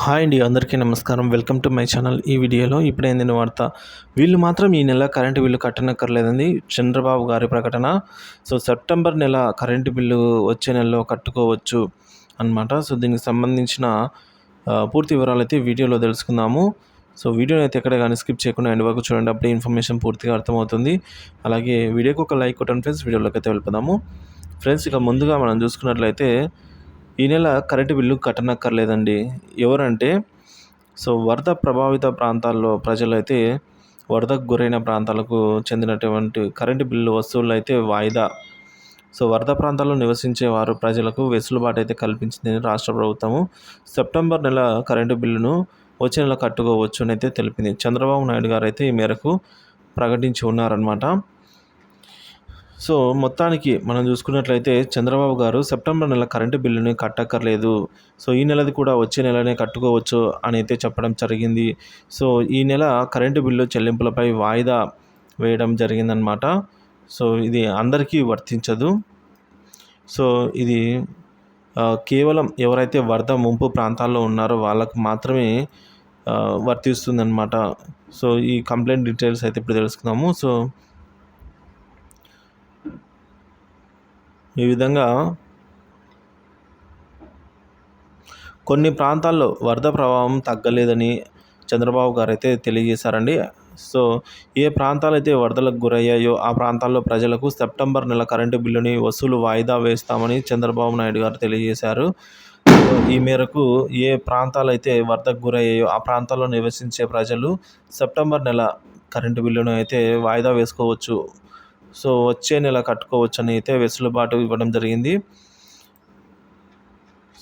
Hi అండి అందరికీ నమస్కారం. Welcome to my channel. ఈ వీడియోలో ఇప్పుడే అందిన వార్త వీళ్ళు మాత్రం ఈ నెల కరెంటు బిల్లు కట్టనక్కర్లేదండి. చంద్రబాబు గారి ప్రకటన సో సెప్టెంబర్ నెల కరెంటు బిల్లు వచ్చే నెలలో కట్టుకోవచ్చు అనమాట సో దీనికి సంబంధించిన పూర్తి వివరాలు అయితే వీడియోలో తెలుసుకుందాము. సో వీడియోని అయితే ఎక్కడ కానీ స్కిప్ చేయకుండా ఎండ్ వరకు చూడండి అప్పుడే ఇన్ఫర్మేషన్ పూర్తిగా అర్థమవుతుంది. అలాగే వీడియోకి ఒక లైక్ కొట్టండి ఫ్రెండ్స్. వీడియోలోకి అయితే వెళ్ళిపోదాము. ఫ్రెండ్స్ ఇక ముందుగా మనం చూసుకున్నట్లయితే ఈ నెల కరెంటు బిల్లు కట్టనక్కర్లేదండి. ఎవరంటే సో వరద ప్రభావిత ప్రాంతాల్లో ప్రజలైతే వరదకు గురైన ప్రాంతాలకు చెందినటువంటి కరెంటు బిల్లు వస్తువులు అయితే వాయిదా. సో వరద ప్రాంతాల్లో నివసించే వారు ప్రజలకు వెసులుబాటు అయితే కల్పించింది రాష్ట్ర ప్రభుత్వము సెప్టెంబర్ నెల కరెంటు బిల్లును వచ్చే నెల కట్టుకోవచ్చు అని అయితే తెలిపింది. చంద్రబాబు నాయుడు గారు అయితే ఈ మేరకు ప్రకటించి ఉన్నారనమాట సో మొత్తానికి మనం చూసుకున్నట్లయితే చంద్రబాబు గారు సెప్టెంబర్ నెల కరెంటు బిల్లుని కట్టక్కర్లేదు. సో ఈ నెలది కూడా వచ్చే నెలనే కట్టుకోవచ్చు అని అయితే చెప్పడం జరిగింది. సో ఈ నెల కరెంటు బిల్లు చెల్లింపులపై వాయిదా వేయడం జరిగిందనమాట సో ఇది అందరికీ వర్తించదు. సో ఇది కేవలం ఎవరైతే వరద ముంపు ప్రాంతాల్లో ఉన్నారో వాళ్ళకు మాత్రమే వర్తిస్తుందన్నమాట. సో ఈ కంప్లైంట్ డీటెయిల్స్ అయితే ఇప్పుడు తెలుసుకుందాము. సో ఈ విధంగా కొన్ని ప్రాంతాల్లో వరద ప్రభావం తగ్గలేదని చంద్రబాబు గారు అయితే తెలియజేశారండి. సో ఏ ప్రాంతాలైతే వరదలకు గురయ్యాయో ఆ ప్రాంతాల్లో ప్రజలకు సెప్టెంబర్ నెల కరెంటు బిల్లుని వసూలు వాయిదా వేస్తామని చంద్రబాబు నాయుడు గారు తెలియజేశారు. సో ఈ మేరకు ఏ ప్రాంతాలైతే వరదకు గురయ్యాయో ఆ ప్రాంతాల్లో నివసించే ప్రజలు సెప్టెంబర్ నెల కరెంటు బిల్లును అయితే వాయిదా వేసుకోవచ్చు సో వచ్చే నెల కట్టుకోవచ్చు అని అయితే వెసులుబాటు ఇవ్వడం జరిగింది.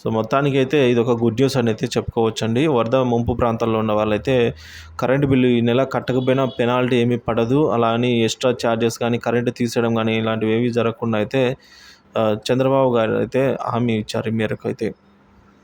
సో మొత్తానికి అయితే ఇది ఒక గుడ్ న్యూస్ అని అయితే చెప్పుకోవచ్చండి. వరద ముంపు ప్రాంతాల్లో ఉన్న వాళ్ళైతే కరెంటు బిల్లు ఈ నెల కట్టకపోయినా పెనాల్టీ ఏమీ పడదు. అలా అని ఎక్స్ట్రా ఛార్జెస్ కానీ కరెంటు తీసేయడం కానీ ఇలాంటివి ఏవి జరగకుండా అయితే చంద్రబాబు గారు అయితే హామీ ఇచ్చారు ఈ మేరకు అయితే.